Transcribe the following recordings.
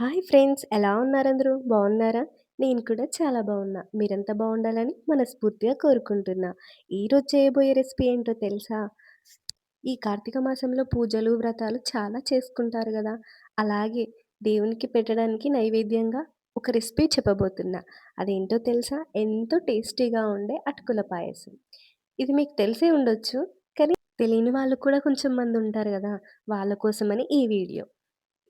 Hi friends ఎలా ఉన్నారందరూ? బాగున్నారా నేను కూడా చాలా బాగున్నా మీరంతా బాగుండాలని మనస్ఫూర్తిగా కోరుకుంటున్నా. ఈరోజు చేయబోయే రెసిపీ ఏంటో తెలుసా? ఈ కార్తీక మాసంలో పూజలు, వ్రతాలు చాలా చేసుకుంటారు కదా అలాగే దేవునికి పెట్టడానికి నైవేద్యంగా ఒక రెసిపీ చెప్పబోతున్నా. అదేంటో తెలుసా? ఎంతో టేస్టీగా ఉండే అటుకుల పాయసం. ఇది మీకు తెలిసే ఉండొచ్చు. కానీ తెలియని వాళ్ళు కూడా కొంచెం మంది ఉంటారు కదా వాళ్ళ కోసమని ఈ వీడియో.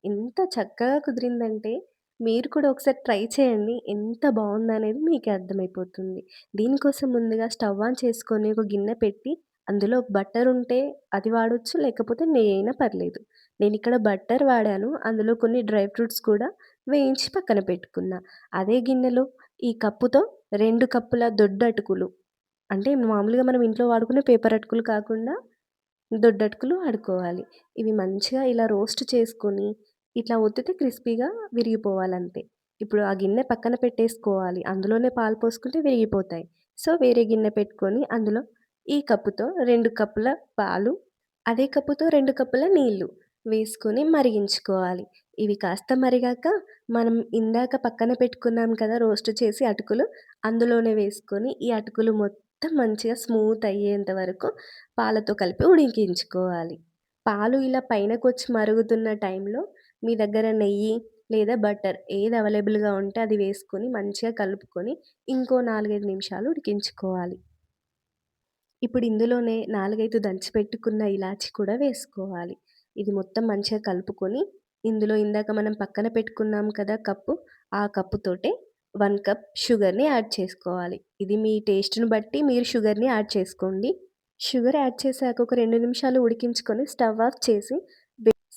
ఎంత చక్కగా కుదిరిందంటే, మీరు కూడా ఒకసారి ట్రై చేయండి. ఎంత బావుందనేది మీకే అర్థమైపోతుంది. దీనికోసం ముందుగా స్టవ్ ఆన్ చేసుకొని ఒక గిన్నె పెట్టి, అందులో బట్టర్ ఉంటే అది వాడొచ్చు, లేకపోతే నేనైనా పర్లేదు. నేనిక్కడ బటర్ వాడాను. అందులో కొన్ని డ్రై ఫ్రూట్స్ కూడా వేయించి పక్కన పెట్టుకున్నా. అదే గిన్నెలో ఈ కప్పుతో 2 కప్పుల దొడ్డటుకులు అంటే మామూలుగా మనం ఇంట్లో వాడుకునే పేపర్ అటుకులు కాకుండా దొడ్డటుకులు వాడుకోవాలి. ఇవి మంచిగా ఇలా రోస్ట్ చేసుకొని ఇట్లా ఒత్తితే క్రిస్పీగా విరిగిపోవాలంతే. ఇప్పుడు ఆ గిన్నె పక్కన పెట్టేసుకోవాలి. అందులోనే పాలు పోసుకుంటే విరిగిపోతాయి. సో, వేరే గిన్నె పెట్టుకొని అందులో ఈ కప్పుతో రెండు కప్పుల పాలు, అదే కప్పుతో రెండు కప్పుల నీళ్ళు వేసుకొని మరిగించుకోవాలి. ఇవి కాస్త మరిగాక మనం ఇందాక పక్కన పెట్టుకున్నాం కదా! రోస్ట్ చేసి అటుకులు, అందులోనే వేసుకొని ఈ అటుకులు మొత్తం మంచిగా స్మూత్ అయ్యేంత వరకు పాలతో కలిపి ఉడికించుకోవాలి. పాలు ఇలా పైనకొచ్చి మరుగుతున్న టైంలో మీ దగ్గర నెయ్యి లేదా బటర్ ఏది అవైలబుల్‌గా ఉంటే అది వేసుకొని మంచిగా కలుపుకొని ఇంకో 4, 5 నిమిషాలు ఉడికించుకోవాలి. ఇప్పుడు ఇందులోనే 4, 5 దంచి పెట్టుకున్న ఇలాచి కూడా వేసుకోవాలి. ఇది మొత్తం మంచిగా కలుపుకొని ఇందులో ఇందాక మనం పక్కన పెట్టుకున్నాం కదా కప్పు, ఆ కప్పుతోటే వన్ కప్ షుగర్‌ని యాడ్ చేసుకోవాలి. ఇది మీ టేస్ట్‌ని బట్టి మీరు షుగర్‌ని యాడ్ చేసుకోండి. షుగర్ యాడ్ చేశాక ఒక రెండు నిమిషాలు ఉడికించుకొని స్టవ్ ఆఫ్ చేసి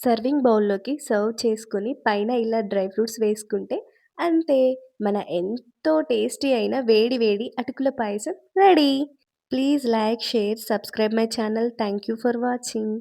సర్వింగ్ బౌల్‌లోకి సర్వ్ చేసుకొని పైన ఇలా డ్రై ఫ్రూట్స్ వేసుకుంటే అంతే. మన ఎంతో టేస్టీ అయిన వేడి వేడి అటుకుల పాయసం ready. Please like, share, subscribe my channel. Thank you for watching.